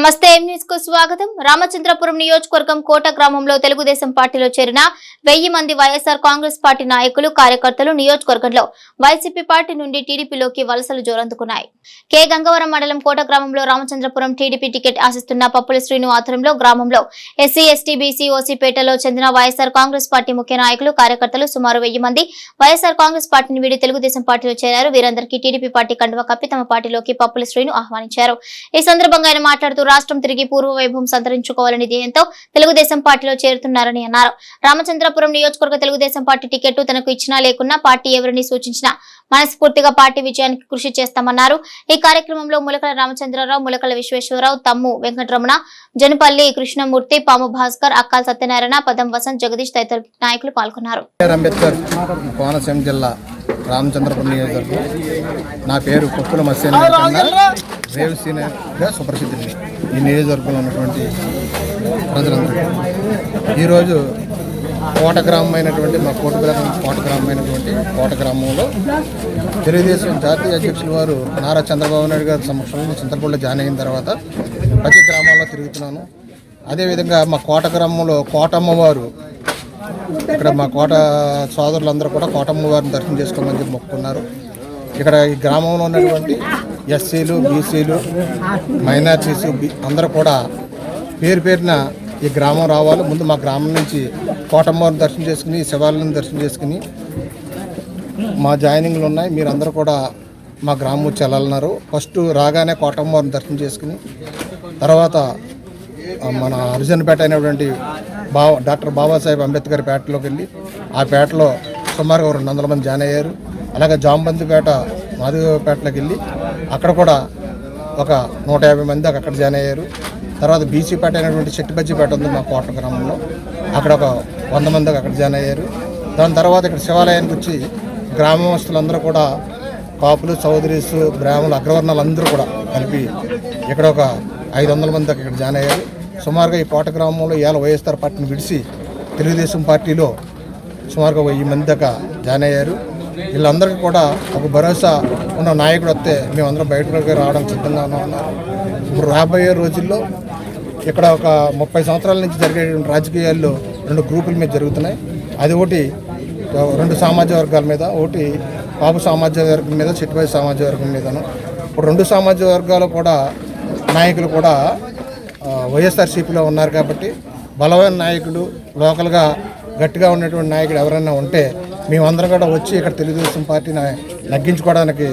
నమస్తే ఎం న్యూస్కు స్వాగతం. రామచంద్రపురం నియోజకవర్గం కోట గ్రామంలో తెలుగుదేశం పార్టీలో చేరిన వెయ్యి మంది వైఎస్ఆర్ కాంగ్రెస్ పార్టీ నాయకులు కార్యకర్తలు నియోజకవర్గంలో వైసీపీ పార్టీ నుండి టీడీపీలోకి వలసలు జోరందుకున్నాయి. కే. గంగవరం మండలం కోట గ్రామంలో రామచంద్రపురం టీడీపీ టికెట్ ఆశిస్తున్న పప్పుల శ్రీను ఆధ్వర్యంలో గ్రామంలో ఎస్సీ ఎస్టీ బీసీ ఓసీపేటలో చెందిన వైఎస్ఆర్ కాంగ్రెస్ పార్టీ ముఖ్య నాయకులు కార్యకర్తలు సుమారు వెయ్యి మంది వైఎస్ఆర్ కాంగ్రెస్ పార్టీని వీడి తెలుగుదేశం పార్టీలో చేరారు. వీరందరికీ టీడీపీ పార్టీ కండువా కప్పి తమ పార్టీలోకి పప్పుల శ్రీను ఆహ్వానించారు. ఈ సందర్భంగా ఆయన మాట్లాడుతూ రాష్ట్రం తిరిగి పూర్వ వైభవం సంతరించుకోవాలని ధ్యేయంతో తెలుగుదేశం పార్టీలో చేరుతున్నారని అన్నారు. రామచంద్రపురం నియోజకవర్గ తెలుగుదేశం పార్టీ టికెట్ తనకు ఇచ్చినా లేకున్నా పార్టీ ఎవరిని సూచించినా మనస్ఫూర్తిగా పార్టీ విజయానికి కృషి చేస్తామన్నారు. ఈ కార్యక్రమంలో ములకల రామచంద్రరావు ములకల విశ్వేశ్వరరావు తమ్ము వెంకటరమణ జనపల్లి కృష్ణమూర్తి పాము భాస్కర్ అక్కాల్ సత్యనారాయణ పదం వసంత్ జగదీష్ తదితర నాయకులు పాల్గొన్నారు. అంబేద్కర్ కోనసీమ జిల్లా రామచంద్రపురం నియోజకవర్గం. నా పేరు కొప్పుల మత్స్యన రేవసీనగా ఈ నియోజకవర్గంలో ఉన్నటువంటి ప్రజలందరూ. ఈరోజు కోట గ్రామం అయినటువంటి మా కోట గ్రామం కోట గ్రామం అయినటువంటి కోట గ్రామంలో తెలుగుదేశం జాతీయ అధ్యక్షుల వారు నారా చంద్రబాబు నాయుడు గారి సమక్షంలో చింతలపూడిలో జాయిన్ అయిన తర్వాత ప్రతి గ్రామాల్లో తిరుగుతున్నాను. అదేవిధంగా మా కోట గ్రామంలో కోటమ్మవారు ఇక్కడ మా కోట సోదరులందరూ కూడా కోటమ్మవారిని దర్శనం చేసుకోమని చెప్పి మొక్కున్నారు ఇక్కడ ఈ గ్రామంలో ఉన్నటువంటి ఎస్సీలు బీసీలు మైనార్టీస్ అందరూ కూడా పేరు పేరున ఈ గ్రామం రావాలి. ముందు మా గ్రామం నుంచి కోటమ్మవారిని దర్శనం చేసుకుని శివాలయం దర్శనం చేసుకుని మా జాయినింగ్లు ఉన్నాయి. మీరందరూ కూడా మా గ్రామం వచ్చి వెళ్ళాలన్నారు. ఫస్ట్ రాగానే కోటమ్మవారిని దర్శనం చేసుకుని తర్వాత మన అర్జున్పేట అయినటువంటి బావ డాక్టర్ బాబాసాహెబ్ అంబేద్కర్ పేటలోకి వెళ్ళి ఆ పేటలో సుమారుగా రెండు వందల మంది జాయిన్ అయ్యారు. అలాగే జాంబంతిపేట మాధవపేటలోకి వెళ్ళి అక్కడ కూడా ఒక నూట యాభై మంది అక్కడ జాయిన్ అయ్యారు. తర్వాత బీసీపేట అయినటువంటి చెట్టుబజ్జిపేట ఉంది మా కోట గ్రామంలో. అక్కడ ఒక వంద మంది అక్కడ జాయిన్ అయ్యారు. దాని తర్వాత ఇక్కడ శివాలయానికి వచ్చి గ్రామస్తులందరూ కూడా కాపులు చౌదరీస్ బ్రాహ్మణులు అగ్రవర్ణాలు అందరూ కూడా కలిపి ఇక్కడ ఒక ఐదు వందల మంది దాకా ఇక్కడ జాయిన్ అయ్యారు. సుమారుగా ఈ కోట గ్రామంలో ఇవాళ వైఎస్ఆర్ పార్టీని విడిచి తెలుగుదేశం పార్టీలో సుమారుగా వెయ్యి మంది దాకా జాయిన్ అయ్యారు. వీళ్ళందరికీ కూడా ఒక భరోసా ఉన్న నాయకుడు వస్తే మేమందరం బయటకు రావడం సిద్ధంగా ఉన్నారు ఇప్పుడు రాబోయే రోజుల్లో ఇక్కడ ఒక ముప్పై సంవత్సరాల నుంచి జరిగేటువంటి రాజకీయాల్లో రెండు గ్రూపుల మీద జరుగుతున్నాయి. అది ఒకటి రెండు సామాజిక వర్గాల మీద ఒకటి బాబు సామాజిక వర్గం మీద చిట్టుబాయి సామాజిక వర్గం మీదను. ఇప్పుడు రెండు సామాజిక వర్గాలు కూడా నాయకులు కూడా వైఎస్ఆర్సీపీలో ఉన్నారు కాబట్టి బలమైన నాయకుడు లోకల్గా గట్టిగా ఉన్నటువంటి నాయకుడు ఎవరైనా ఉంటే మేమందరం కూడా వచ్చి ఇక్కడ తెలుగుదేశం పార్టీని నగ్గించుకోవడానికి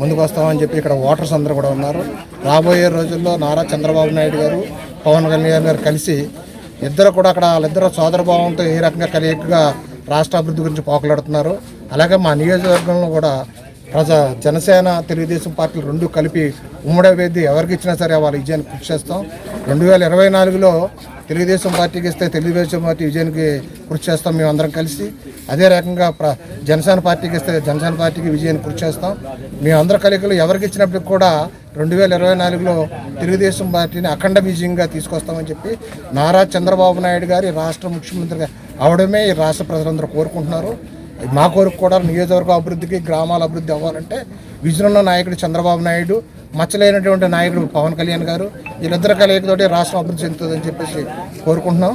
ముందుకు వస్తామని చెప్పి ఇక్కడ ఓటర్స్ అందరూ కూడా ఉన్నారు. రాబోయే రోజుల్లో నారా చంద్రబాబు నాయుడు గారు పవన్ కళ్యాణ్ గారు కలిసి ఇద్దరు కూడా అక్కడ వాళ్ళిద్దరు సోదరభావంతో ఏ రకంగా కలియకగా రాష్ట్ర అభివృద్ధి గురించి పోకలాడుతున్నారు. అలాగే మా నియోజకవర్గంలో కూడా ప్రజా జనసేన తెలుగుదేశం పార్టీలు రెండు కలిపి ఉమ్మడి వేది ఎవరికి ఇచ్చినా సరే వాళ్ళ విజయాన్ని కృషి చేస్తాం. రెండు వేల ఇరవై నాలుగులో తెలుగుదేశం పార్టీకి ఇస్తే తెలుగుదేశం పార్టీ విజయానికి కృషి చేస్తాం. మేమందరం కలిసి అదే రకంగా ప్ర జనసేన పార్టీకి ఇస్తే జనసేన పార్టీకి విజయాన్ని కృషి చేస్తాం. మేమందరం కలికలు ఎవరికి ఇచ్చినప్పటికి కూడా రెండు వేల ఇరవై నాలుగులో తెలుగుదేశం పార్టీని అఖండ విజయంగా తీసుకొస్తామని చెప్పి నారా చంద్రబాబు నాయుడు గారి రాష్ట్ర ముఖ్యమంత్రిగా అవడమే ఈ రాష్ట్ర ప్రజలందరూ కోరుకుంటున్నారు. మా కోరిక కూడా నియోజకవర్గ అభివృద్ధికి గ్రామాల అభివృద్ధి అవ్వాలంటే విజయనున్న నాయకుడు చంద్రబాబు నాయుడు మచ్చలేనటువంటి నాయకుడు పవన్ కళ్యాణ్ గారు వీళ్ళిద్దరు కలయికతోటి రాష్ట్రం అభివృద్ధి చెందుతుందని చెప్పేసి కోరుకుంటున్నాం.